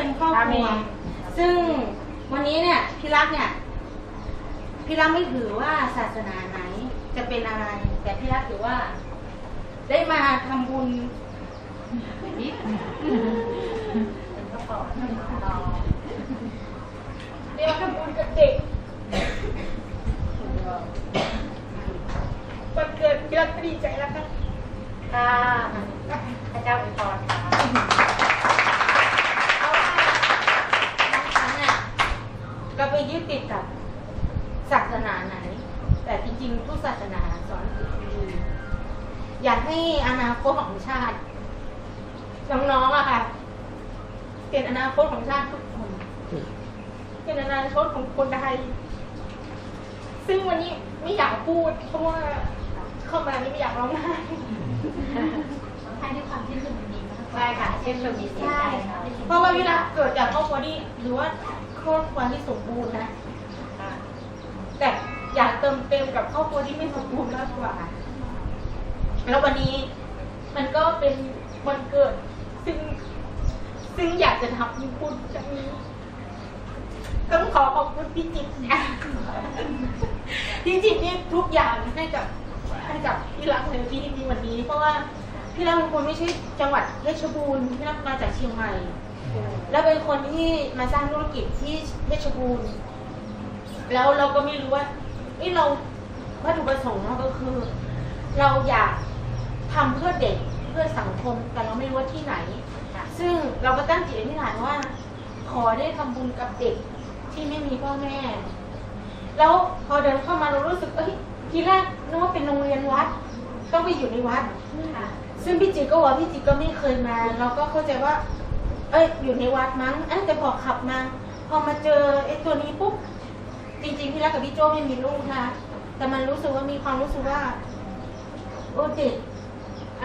เป็นครอบครัวซึ่งวันนี้เนี่ยพี่รักเนี่ยพี่รักไม่ถือว่าศาสนาไหนจะเป็นอะไร แต่พี่รักถือว่า ได้มาทำบุญเรียกทำบุญกับเด็กวันเกิดพี่รักก็ดีใจแล้วค่ะค่ะพระเจ้าอวยพรค่ะเพราะว่าบางครั้งเนี่ยเราไปยึดติดกับศาสนาไหน แต่จริงๆ ทุกศาสนาสอนสิ่งที่ดี อยากให้อนาคตของชาติ น้องๆอะค่ะ เป็นอนาคตของชาติทุกคน เป็นอนาคตของคนไทย ซึ่งวันนี้ไม่อยากพูด เพราะว่าเข้ามานี่ไม่อยากร้องไห้ให้ด้วยความที่สุดดีมากใช่ค่ะเช่นแบบนี้ใช่ค่ะเพราะว่าเวลาเกิดจากครอบครัวที่หรือว่าครอบครัวที่สมบูรณ์นะแต่อยากเติมเต็มกับครอบครัวที่ไม่สมบูรณ์มากกว่า แล้ววันนี้มันก็เป็นวันเกิด ซึ่งซึ่งอยากจะทำบุญจากนี้ต้องขอขอบคุณพี่จิตนะพี่จิตนี่ทุกอย่างให้กับให้กับพี่รักในที่มีวันนี้ เพราะว่าพี่รักเป็นคนไม่ใช่จังหวัดเพชรบูรณ์พี่รักมาจากเชียงใหม่ แล้วเป็นคนที่มาสร้างธุรกิจที่เพชรบูรณ์แล้วเราก็ไม่รู้ว่าเอ้เราวัตถุประสงค์เราก็คือ เราอยาก ทำเพื่อเด็กเพื่อสังคมแต่เราไม่รู้ว่าที่ไหน ซึ่งเราก็ตั้งจิตอธิษฐานว่า ขอได้ทำบุญกับเด็กที่ไม่มีพ่อแม่ แล้วพอเดินเข้ามาเรารู้สึกเอ้ยทีแรกนึกว่าเป็นโรงเรียนวัด ต้องไปอยู่ในวัดซึ่งพี่จิตก็ว่าพี่จิตก็ไม่เคยมา เราก็เข้าใจว่า เอ้ยอยู่ในวัดมั้งเอ้ยแต่พอขับมา พอมาเจอไอ้ตัวนี้ปุ๊บจริงๆพี่รักกับพี่โจ้ไม่มีลูกนะคะแต่มันรู้สึกว่ามีความรู้สึกว่าโอ้เด็ก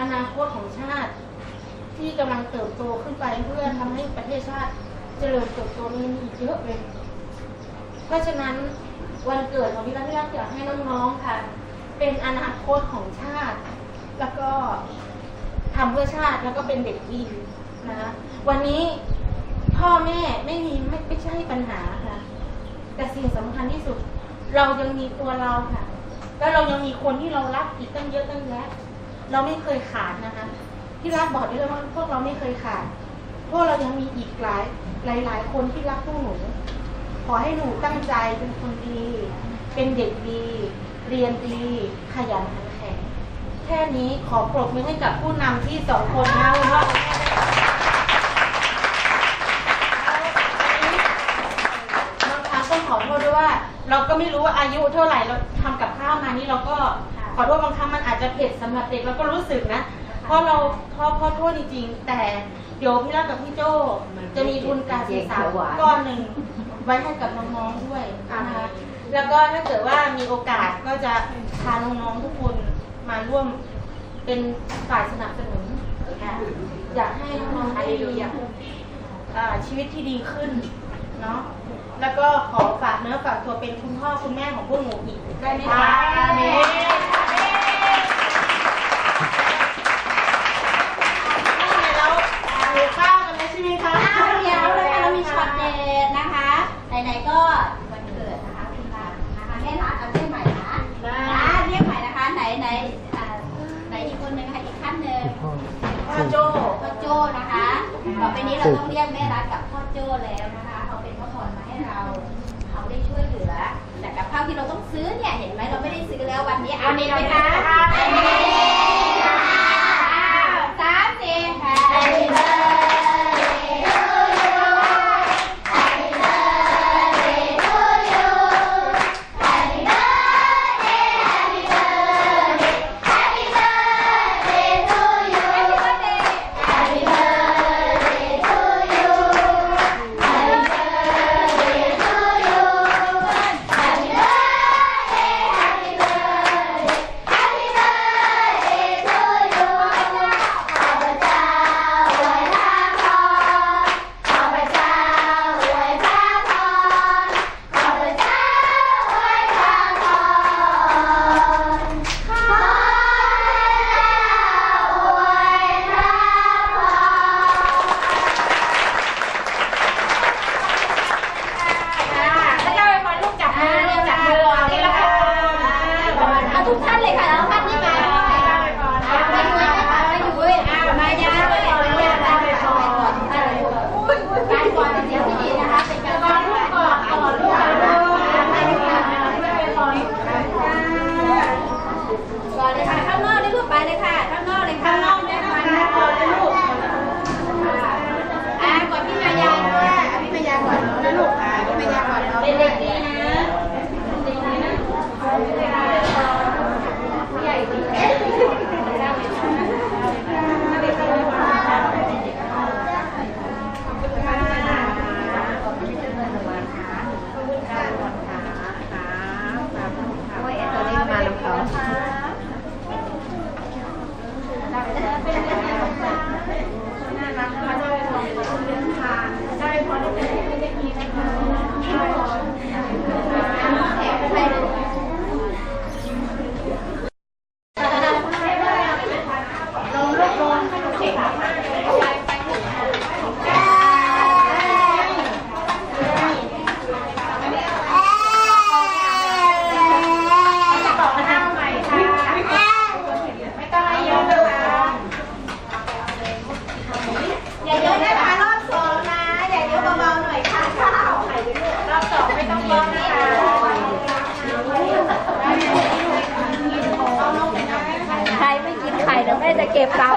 อนาคตของชาติ ที่กำลังเติบโตขึ้นไปเพื่อทำให้ประเทศชาติเจริญเติบโตมีอีกเยอะเลย เพราะฉะนั้นวันเกิดของพี่รักพี่รักอยากให้น้องๆค่ะ เป็นอนาคตของชาติ แล้วก็ทำเพื่อชาติแล้วก็เป็นเด็กดีนะวันนี้พ่อแม่ไม่มีไม่ไม่ใช่ปัญหาค่ะ แต่สิ่งสำคัญที่สุด เรายังมีตัวเราค่ะ แล้วเรายังมีคนที่เรารักอีกตั้งเยอะตั้งแยะ เราไม่เคยขาดนะคะที่รักบอกด้เลยว่าพวกเราไม่เคยขาด พวกเรายังมีอีกหลายหลายหลายคนที่รักพวกหนู ขอให้หนูตั้งใจเป็นคนดี เป็นเด็กดี เรียนดี ขยันขันแข็ง แค่นี้ขอปรบมือให้กับผู้นำที่สองคนนะคุณพ่อคุณแม่ต้องขอโทษด้วยว่า เราก็ไม่รู้ว่าอายุเท่าไหร่เราทำกับข้าวมานี่เราก็ ขอโทษบางครั้งมันอาจจะเผ็ดสำหรับเด็กเราก็รู้สึกนะเพราะเราพราะเพราะโทษจริงๆแต่เดี๋ยวพี่รักกับพี่โจจะมีทุนการศึกษาก้อนหนึ่งไว้ให้กับน้องๆด้วยนะคะแล้วก็ถ้าเกิดว่ามีโอกาสก็จะพาน้องๆทุกคนมาร่วมเป็นฝ่ายสนับสนุนอยากให้น้องๆได้อ่าชีวิตที่ดีขึ้นเนาะแล้วก็ขอฝากเนื้อฝากตัวเป็นคุณพ่อคุณแม่ของพวกหนูอีกได้ไหมคะอาเมนแล้วหิวข้าวกันแล้วใช่ไหมคะ อ้าวเดี๋ยวเลยค่ะเรามีช็อตเด็ดนะคะ ไหนๆก็วันเกิดนะคะคุณรักนะคะแม่รักเอาเรียกใหม่นะนะเรียกใหม่นะคะ ไหนไหนอ่าไหนอีกคนนึงค่ะอีกท่านหนึ่ง พ่อโจ พ่อโจ้นะคะ ต่อไปนี้เราต้องเรียกแม่รักกับพ่อโจ้แล้วนะคะเขาเป็นพ่อพรมาให้เราเขาได้ช่วยเหลือแต่กับข้าวที่เราต้องซื้อเนี่ยเห็นไหมเราไม่ได้ซื้อแล้ววันนี้เอานี้ไหมคะ apertar